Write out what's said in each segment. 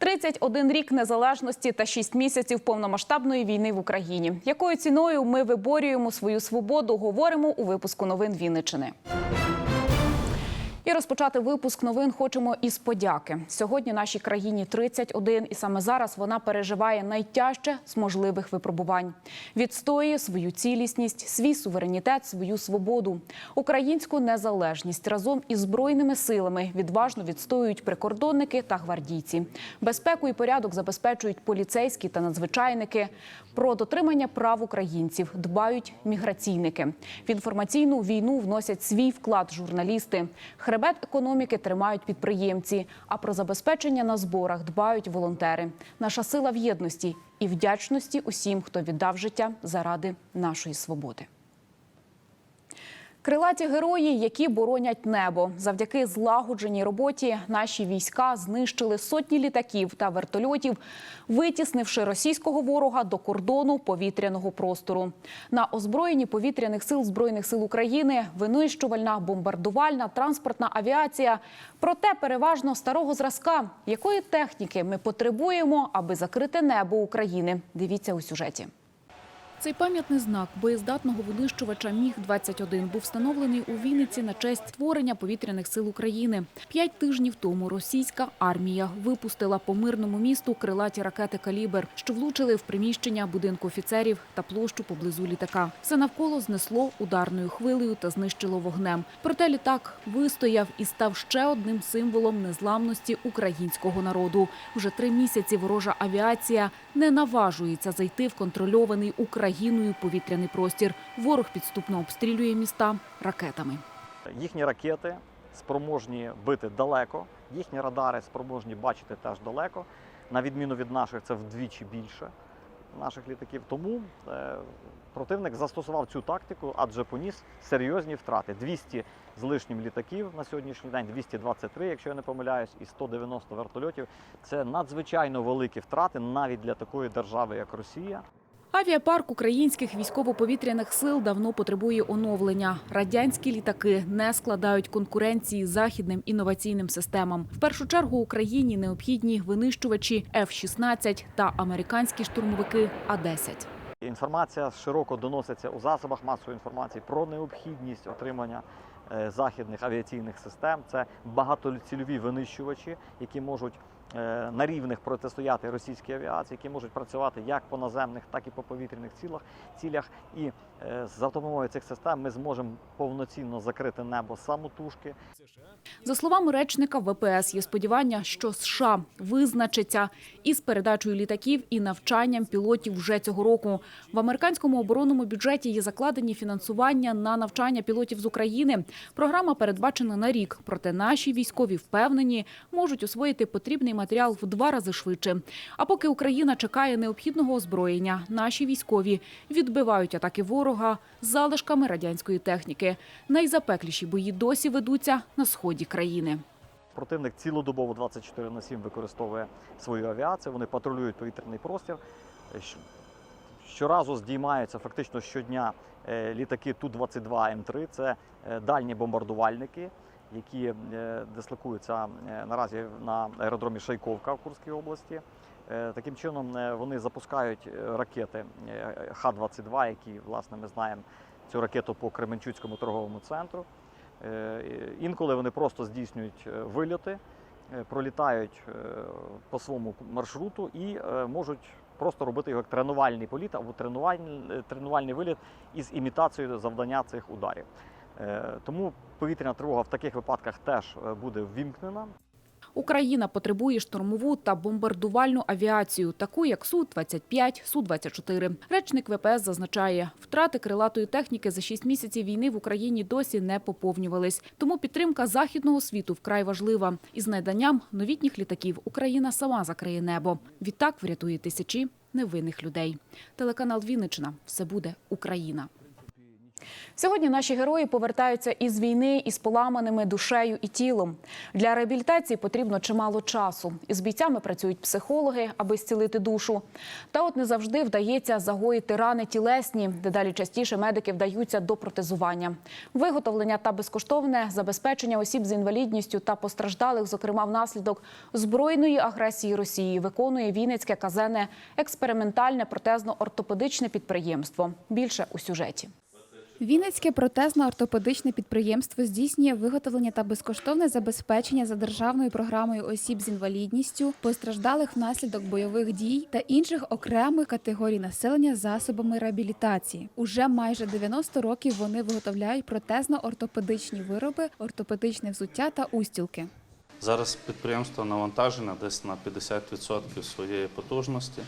«31 рік незалежності та 6 місяців повномасштабної війни в Україні. Якою ціною ми виборюємо свою свободу? Говоримо у випуску новин Вінничини. І розпочати випуск новин хочемо із подяки. Сьогодні нашій країні 31, і саме зараз вона переживає найтяжче з можливих випробувань. Відстоює свою цілісність, свій суверенітет, свою свободу, українську незалежність разом із збройними силами відважно відстоюють прикордонники та гвардійці. Безпеку і порядок забезпечують поліцейські та надзвичайники. Про дотримання прав українців дбають міграційники. В інформаційну війну вносять свій вклад журналісти. Хребет економіки тримають підприємці. А про забезпечення на зборах дбають волонтери. Наша сила в єдності і вдячності усім, хто віддав життя заради нашої свободи. Крилаті герої, які боронять небо, завдяки злагодженій роботі наші війська знищили сотні літаків та вертольотів, витіснивши російського ворога до кордону повітряного простору. На озброєнні повітряних сил збройних сил України винищувальна, бомбардувальна, транспортна авіація. Проте переважно старого зразка, якої техніки ми потребуємо, аби закрити небо України. Дивіться у сюжеті. Цей пам'ятний знак боєздатного винищувача Міг-21 був встановлений у Вінниці на честь створення повітряних сил України. П'ять тижнів тому російська армія випустила по мирному місту крилаті ракети «Калібр», що влучили в приміщення будинку офіцерів та площу поблизу літака. Все навколо знесло ударною хвилею та знищило вогнем. Проте літак вистояв і став ще одним символом незламності українського народу. Вже три місяці ворожа авіація не наважується зайти в контрольований Україною повітряний простір. Ворог підступно обстрілює міста ракетами. Їхні ракети спроможні бити далеко, їхні радари спроможні бачити теж далеко. На відміну від наших, це вдвічі більше наших літаків. Тому е, противник застосував цю тактику, адже поніс серйозні втрати. 200 з лишнім літаків на сьогоднішній день, 223, якщо я не помиляюсь, і 190 вертольотів. Це надзвичайно великі втрати навіть для такої держави, як Росія. Авіапарк українських військово-повітряних сил давно потребує оновлення. Радянські літаки не складають конкуренції західним інноваційним системам. В першу чергу Україні необхідні винищувачі F-16 та американські штурмовики А-10. Інформація широко доноситься у засобах масової інформації про необхідність отримання е, західних авіаційних систем. Це багатоцільові винищувачі, які можуть на рівних протистояти російській авіації, які можуть працювати як по наземних, так і по повітряних цілях. цілях. І е, за допомогою цих систем ми зможемо повноцінно закрити небо самотужки. За словами речника ВПС, є сподівання, що США визначиться із передачею літаків і навчанням пілотів вже цього року. В американському оборонному бюджеті є закладені фінансування на навчання пілотів з України. Програма передбачена на рік, проте наші військові впевнені, можуть освоїти потрібний матеріал в два рази швидше. А поки Україна чекає необхідного озброєння, наші військові відбивають атаки ворога залишками радянської техніки. Найзапекліші бої досі ведуться на сході країни. Противник цілодобово 24 на 7 використовує свою авіацію. Вони патрулюють повітряний простір. Щоразу здіймаються фактично щодня е, літаки Ту-22М3. Це е, дальні бомбардувальники, які е, дислокуються е, наразі на аеродромі Шайковка в Курській області. Е, Таким чином вони запускають ракети е, Х-22, які, власне, ми знаємо цю ракету по Кременчуцькому торговому центру. Інколи вони просто здійснюють вильоти, пролітають по своєму маршруту і можуть просто робити його як тренувальний політ або тренувальний, тренувальний виліт із імітацією завдання цих ударів. Е, Тому повітряна тривога в таких випадках теж е, буде ввімкнена. Україна потребує штурмову та бомбардувальну авіацію, таку як Су-25, Су-24. Речник ВПС зазначає, втрати крилатої техніки за шість місяців війни в Україні досі не поповнювались. Тому підтримка західного світу вкрай важлива. Із наданням новітніх літаків Україна сама закриє небо. Відтак врятує тисячі невинних людей. Телеканал Вінничина. Все буде Україна. Сьогодні наші герої повертаються із війни із поламаними душею і тілом. Для реабілітації потрібно чимало часу. Із бійцями працюють психологи, аби зцілити душу. Та от не завжди вдається загоїти рани тілесні. Дедалі частіше медики вдаються до протезування. Виготовлення та безкоштовне забезпечення осіб з інвалідністю та постраждалих, зокрема внаслідок збройної агресії Росії, виконує Вінницьке казенне експериментальне протезно-ортопедичне підприємство. Більше у сюжеті. Вінницьке протезно-ортопедичне підприємство здійснює виготовлення та безкоштовне забезпечення за державною програмою осіб з інвалідністю, постраждалих внаслідок бойових дій та інших окремих категорій населення засобами реабілітації. Уже майже 90 років вони виготовляють протезно-ортопедичні вироби, ортопедичне взуття та устілки. Зараз підприємство навантажене десь на 50% своєї потужності.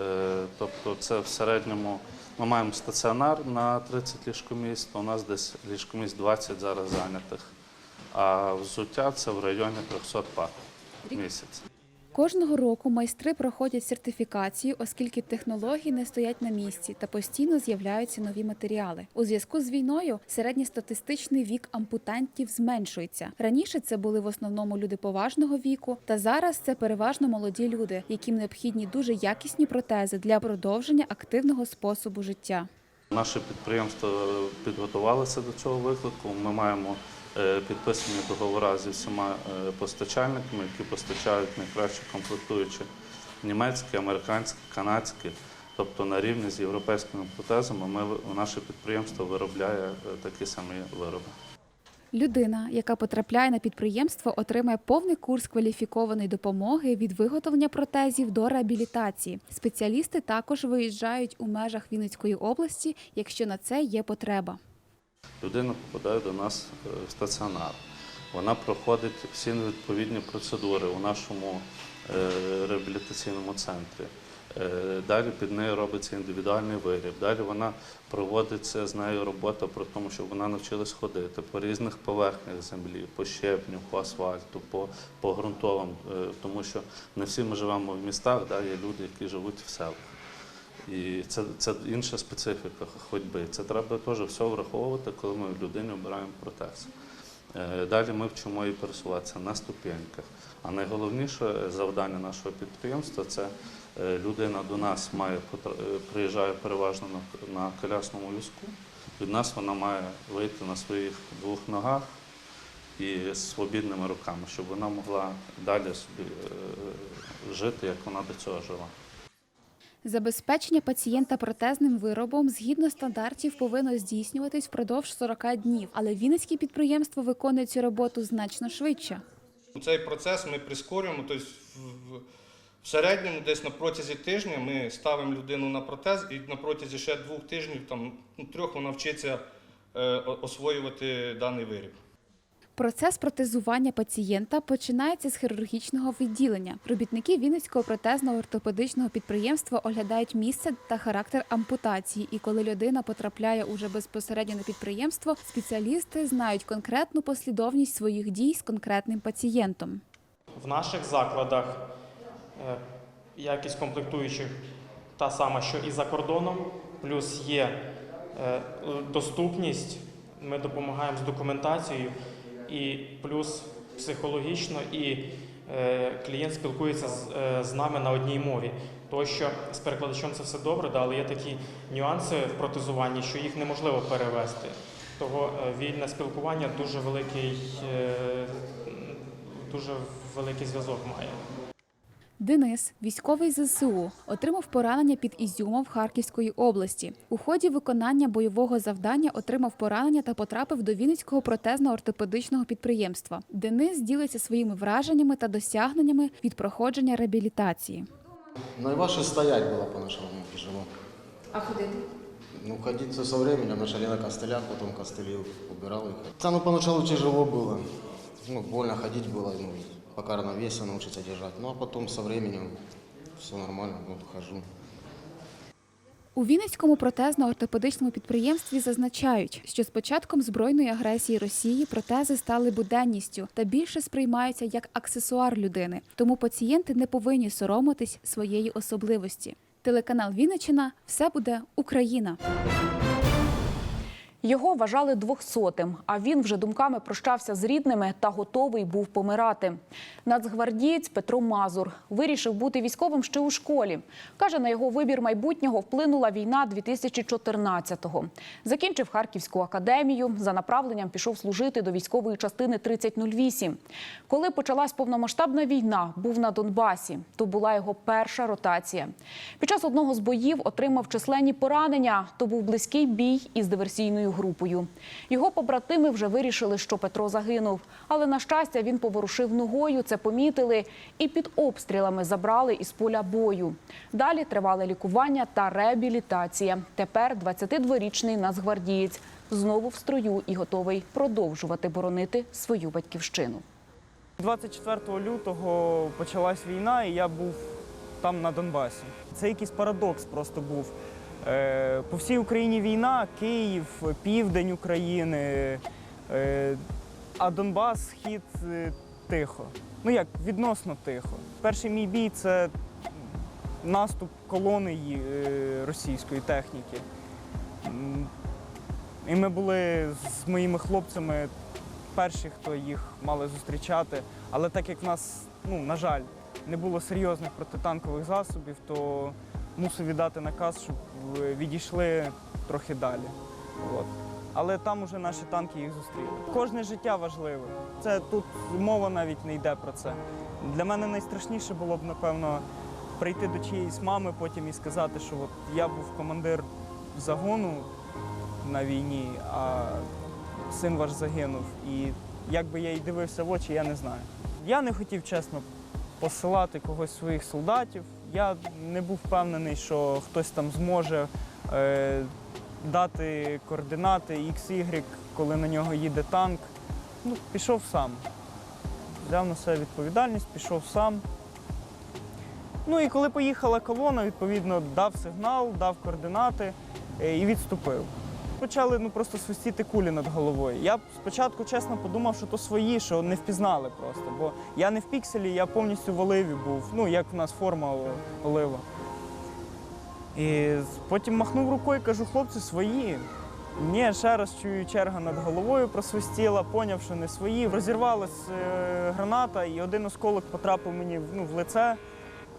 Е, Тобто це в середньому ми маємо стаціонар на 30 ліжкомісць, у нас десь ліжкомість 20 зараз зайнятих, а взуття це в районі 300 пар в місяць. Кожного року майстри проходять сертифікацію, оскільки технології не стоять на місці та постійно з'являються нові матеріали. У зв'язку з війною середньостатистичний вік ампутантів зменшується. Раніше це були в основному люди поважного віку, та зараз це переважно молоді люди, яким необхідні дуже якісні протези для продовження активного способу життя. Наше підприємство підготувалося до цього виклику. Ми маємо підписані договори зі всіма е, постачальниками, які постачають найкращі комплектуючі німецькі, американські, канадські. Тобто на рівні з європейськими протезами ми, наше підприємство виробляє е, такі самі вироби. Людина, яка потрапляє на підприємство, отримає повний курс кваліфікованої допомоги від виготовлення протезів до реабілітації. Спеціалісти також виїжджають у межах Вінницької області, якщо на це є потреба. Людина попадає до нас е, в стаціонар. Вона проходить всі відповідні процедури у нашому е, реабілітаційному центрі. Е, Далі під нею робиться індивідуальний виріб. Далі вона проводиться з нею робота про те, щоб вона навчилась ходити по різних поверхнях землі, по щебню, по асфальту, по, по ґрунтовим, тому що не всі ми живемо в містах, да, є люди, які живуть в селах. І це, це інша специфіка ходьби. Це треба теж все враховувати, коли ми людині обираємо протез. Е, Далі ми вчимо її пересуватися на ступеньках. А найголовніше завдання нашого підприємства це е, людина до нас має е, приїжджає переважно на, на колясному візку. Від нас вона має вийти на своїх двох ногах і з свобідними руками, щоб вона могла далі собі жити, як вона до цього жила. Забезпечення пацієнта протезним виробом згідно стандартів повинно здійснюватись впродовж 40 днів, але Вінницьке підприємство виконує цю роботу значно швидше. Цей процес ми прискорюємо. Тобто в, середньому десь на протязі тижня ми ставимо людину на протез, і на протязі ще двох тижнів, там, ну, трьох вона вчиться е, освоювати даний виріб. Процес протезування пацієнта починається з хірургічного відділення. Робітники Вінницького протезно-ортопедичного підприємства оглядають місце та характер ампутації. І коли людина потрапляє уже безпосередньо на підприємство, спеціалісти знають конкретну послідовність своїх дій з конкретним пацієнтом. В наших закладах е, якість комплектуючих та сама, що і за кордоном, плюс є е, доступність. Ми допомагаємо з документацією, і плюс психологічно, і е, клієнт спілкується з, е, нами на одній мові. То, що з перекладачем це все добре, да, але є такі нюанси в протезуванні, що їх неможливо перевести. Того е, вільне спілкування дуже великий, дуже великий зв'язок має. Денис, військовий ЗСУ, отримав поранення під Ізюмом Харківської області. У ході виконання бойового завдання отримав поранення та потрапив до Вінницького протезно-ортопедичного підприємства. Денис ділиться своїми враженнями та досягненнями від проходження реабілітації. Наиважче стоять было поначалу тяжело. А ходити? Ну, ходить все со временем, начали на костылях, потом костыли убирал их. Да, ну, поначалу тяжело было. Ну, больно ходить было, ну, пока равновесие научиться держать. Ну, а потом со временем все нормально, вот, хожу. У Вінницькому протезно-ортопедичному підприємстві зазначають, що з початком збройної агресії Росії протези стали буденністю та більше сприймаються як аксесуар людини. Тому пацієнти не повинні соромитись своєї особливості. Телеканал Вінниччина все буде Україна. Його вважали двохсотим, а він вже думками прощався з рідними та готовий був помирати. Нацгвардієць Петро Мазур вирішив бути військовим ще у школі. Каже, на його вибір майбутнього вплинула війна 2014-го. Закінчив Харківську академію. За направленням пішов служити до військової частини 3008. Коли почалась повномасштабна війна, був на Донбасі. То була його перша ротація. Під час одного з боїв отримав численні поранення. То був близький бій із диверсійною групою. Його побратими вже вирішили, що Петро загинув. Але на щастя він поворушив ногою. Це помітили і під обстрілами забрали із поля бою. Далі тривали лікування та реабілітація. Тепер 22-річний нацгвардієць знову в строю і готовий продовжувати боронити свою батьківщину. 24 лютого почалась війна, і я був там на Донбасі. Це якийсь парадокс просто був. Е, По всій Україні війна, Київ, південь України, е, а Донбас, схід е, тихо. Ну як, відносно тихо. Перший мій бій це наступ колони російської техніки. І ми були з моїми хлопцями перші, хто їх мали зустрічати. Але так як в нас, ну, на жаль, не було серйозних протитанкових засобів, то мусив віддати наказ, щоб відійшли трохи далі. От. Але там уже наші танки їх зустріли. Кожне життя важливе. Це тут мова навіть не йде про це. Для мене найстрашніше було б, напевно, прийти до чиєїсь мами потім і сказати, що от я був командир загону на війні, а син ваш загинув. І як би я їй дивився в очі, я не знаю. Я не хотів чесно посилати когось своїх солдатів. Я не був впевнений, що хтось там зможе е, дати координати X-Y, коли на нього їде танк. Ну, пішов сам. Взяв на себе відповідальність, пішов сам. Ну і коли поїхала колона, відповідно, дав сигнал, дав координати е, і відступив. Почали ну, просто свистіти кулі над головою. Я спочатку чесно подумав, що то свої, що не впізнали просто. Бо я не в пікселі, я повністю в оливі був. Ну, як в нас форма олива. І потім махнув рукою, кажу, хлопці, свої. Ні, ще раз чую, черга над головою просвистіла, поняв, що не свої. Розірвалась е, граната, і один осколок потрапив мені ну, в лице,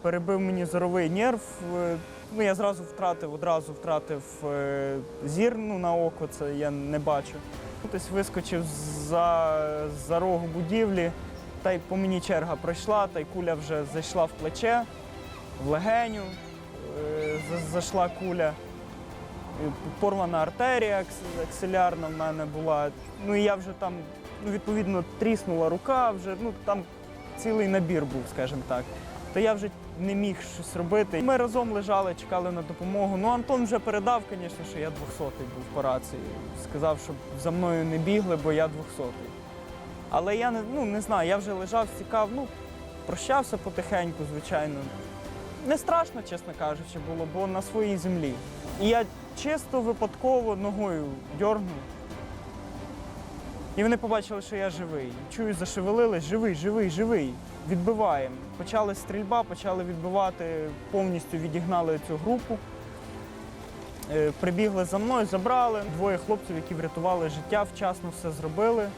перебив мені зоровий нерв. Ну, я зразу втратив, одразу втратив е, зір ну, на око, це я не бачу. Хтось вискочив за, за рогу будівлі, та й по мені черга пройшла, та й куля вже зайшла в плече, в легеню е, зайшла куля. Порвана артерія акс- аксилярна в мене була. Ну і я вже там, ну, відповідно, тріснула рука, вже ну там цілий набір був, скажімо так. То я вже не міг щось робити. Ми разом лежали, чекали на допомогу. Ну, Антон вже передав, звісно, що я 200-й був по рації. Сказав, щоб за мною не бігли, бо я 200-й. Але я не, ну, не знаю, я вже лежав, стікав, ну, прощався потихеньку, звичайно. Не страшно, чесно кажучи, було, бо на своїй землі. І я чисто випадково ногою дьорнув. І вони побачили, що я живий. Чую, зашевелились, живий, живий, живий. Відбиваємо. Почали стрільба, почали відбивати, повністю відігнали цю групу. Е, Прибігли за мною, забрали. Двоє хлопців, які врятували життя, вчасно все зробили.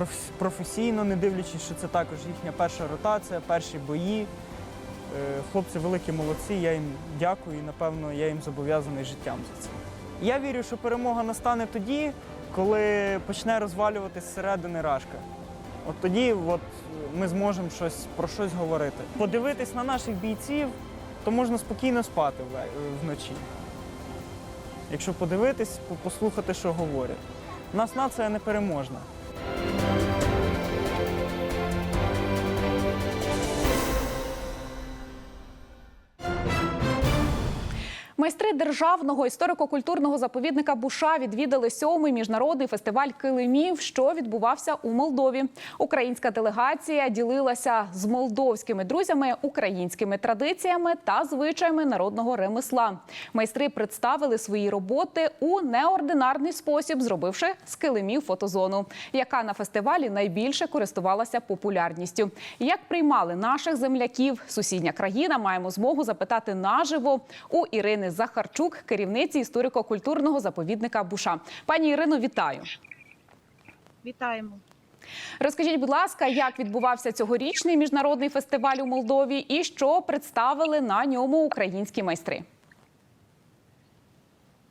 Е, Професійно, не дивлячись, що це також їхня перша ротація, перші бої. Е, Хлопці великі молодці, я їм дякую і, напевно, я їм зобов'язаний життям за це. Я вірю, що перемога настане тоді, коли почне розвалюватись зсередини рашка. От тоді от, ми зможемо щось, про щось говорити. Подивитись на наших бійців, то можна спокійно спати вночі. Якщо подивитись, послухати, що говорять. У нас нація непереможна. Майстри державного історико-культурного заповідника Буша відвідали сьомий міжнародний фестиваль килимів, що відбувався у Молдові. Українська делегація ділилася з молдовськими друзями українськими традиціями та звичаями народного ремесла. Майстри представили свої роботи у неординарний спосіб, зробивши з килимів фотозону, яка на фестивалі найбільше користувалася популярністю. Як приймали наших земляків сусідня країна, маємо змогу запитати наживо у Ірини Ірини Захарчук, керівниці історико-культурного заповідника Буша. Пані Ірино, вітаю. Вітаємо. Розкажіть, будь ласка, як відбувався цьогорічний міжнародний фестиваль у Молдові і що представили на ньому українські майстри?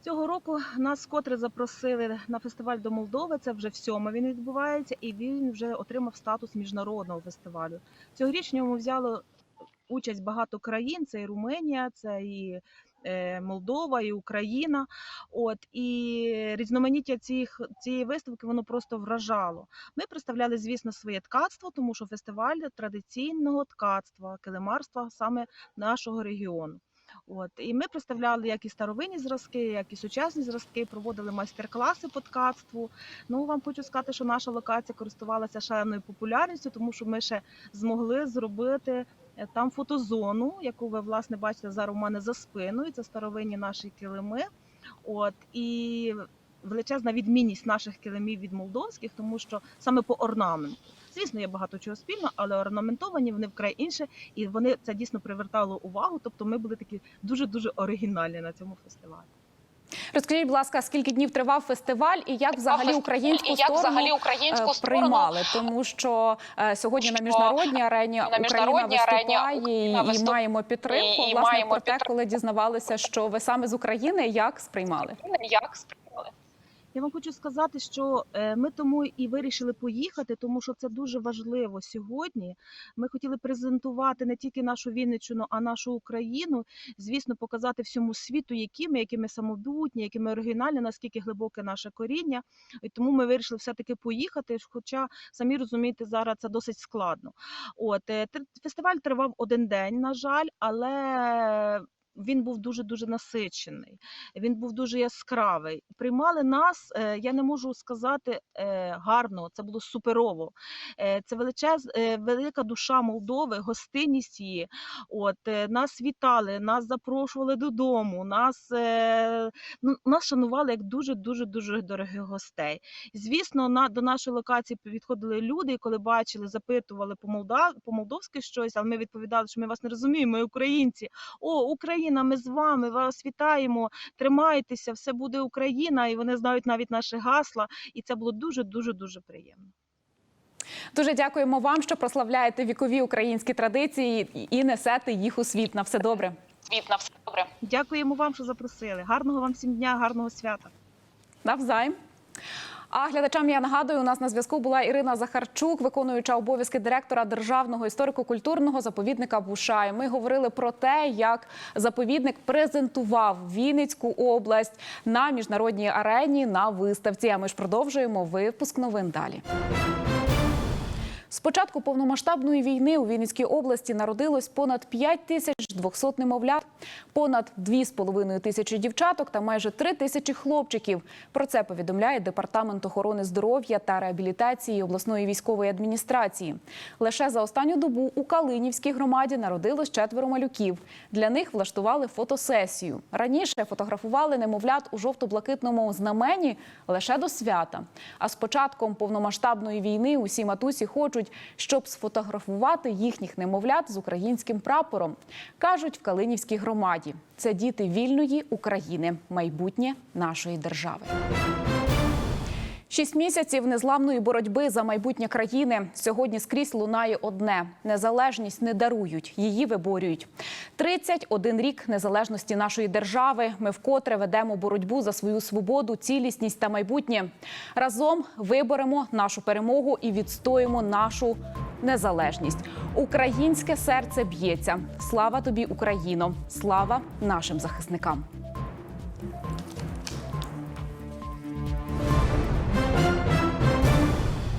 Цього року нас вкотре запросили на фестиваль до Молдови. Це вже в сьоме він відбувається, і він вже отримав статус міжнародного фестивалю. Цьогоріч в ньому взяло участь багато країн: це і Румунія, це і Молдова, і Україна. От і різноманіття цих цієї виставки воно просто вражало. Ми представляли, звісно, своє ткацтво, тому що фестиваль традиційного ткацтва, килимарства саме нашого регіону. От і ми представляли як і старовинні зразки, як і сучасні зразки, проводили майстер-класи по ткацтву. Ну вам хочу сказати, що наша локація користувалася шаленою популярністю, тому що ми ще змогли зробити е, там фотозону, яку ви власне бачите зараз у мене за спиною. Це старовинні наші килими. От і величезна відмінність наших килимів від молдовських, тому що саме по орнаменту. Звісно, є багато чого спільного, але орнаментовані вони вкрай інше, і вони це дійсно привертало увагу. Тобто, ми були такі дуже дуже оригінальні на цьому фестивалі. Розкажіть, будь ласка, скільки днів тривав фестиваль і як взагалі українську сторону українську приймали? Тому що е, сьогодні на міжнародній арені на Україна міжнародній арені виступає Україна і, і маємо підтримку. і- і Власне, маємо про те, коли дізнавалися, що ви саме з України, як сприймали? Як сприйняли? Я вам хочу сказати, що е, ми тому і вирішили поїхати, тому що це дуже важливо сьогодні. Ми хотіли презентувати не тільки нашу Вінниччину, а нашу Україну. Звісно, показати всьому світу, які ми, які ми самобутні, які ми оригінальні, наскільки глибоке наше коріння. І тому ми вирішили все-таки поїхати. Хоча самі розумієте, зараз це досить складно. От е, фестиваль тривав один день, на жаль, але. Він був дуже дуже насичений, він був дуже яскравий. Приймали нас, е, я не можу сказати е, гарно, це було суперово. Е, Це величез, велика душа Молдови, гостинність її. От нас вітали, нас запрошували додому, нас, ну, нас шанували як дуже дуже дуже дорогих гостей. Звісно, на до нашої локації підходили люди, коли бачили, запитували по молдовськи щось, але ми відповідали, що ми вас не розуміємо, ми українці. О, Україна, ми з вами, вас вітаємо, тримайтеся, все буде Україна, і вони знають навіть наші гасла, і це було дуже дуже дуже приємно. Дуже дякуємо вам, що прославляєте вікові українські традиції і несете їх у світ. На все добре. Світ на все добре. Дякуємо вам, що запросили. Гарного вам всім дня, гарного свята. Навзаєм. А глядачам я нагадую, у нас на зв'язку була Ірина Захарчук, виконуюча обов'язки директора державного історико-культурного заповідника Бушай. Ми говорили про те, як заповідник презентував Вінницьку область на міжнародній арені на виставці. А ми ж продовжуємо випуск новин далі. З початку повномасштабної війни у Вінницькій області народилось понад 5 тисяч 200 немовлят, понад 2,5 тисячі дівчаток та майже 3 тисячі хлопчиків. Про це повідомляє Департамент охорони здоров'я та реабілітації обласної військової адміністрації. Лише за останню добу у Калинівській громаді народилось четверо малюків. Для них влаштували фотосесію. Раніше фотографували немовлят у жовто-блакитному знамені лише до свята. А з початком повномасштабної війни усі матусі хочуть, щоб сфотографувати їхніх немовлят з українським прапором. Кажуть в Калинівській громаді. Це діти вільної України, майбутнє нашої держави. Шість місяців незламної боротьби за майбутнє країни. Сьогодні скрізь лунає одне: незалежність не дарують, її виборюють. 31 рік незалежності нашої держави. Ми вкотре ведемо боротьбу за свою свободу, цілісність та майбутнє. Разом виборемо нашу перемогу і відстоїмо нашу незалежність. Українське серце б'ється. Слава тобі, Україно! Слава нашим захисникам!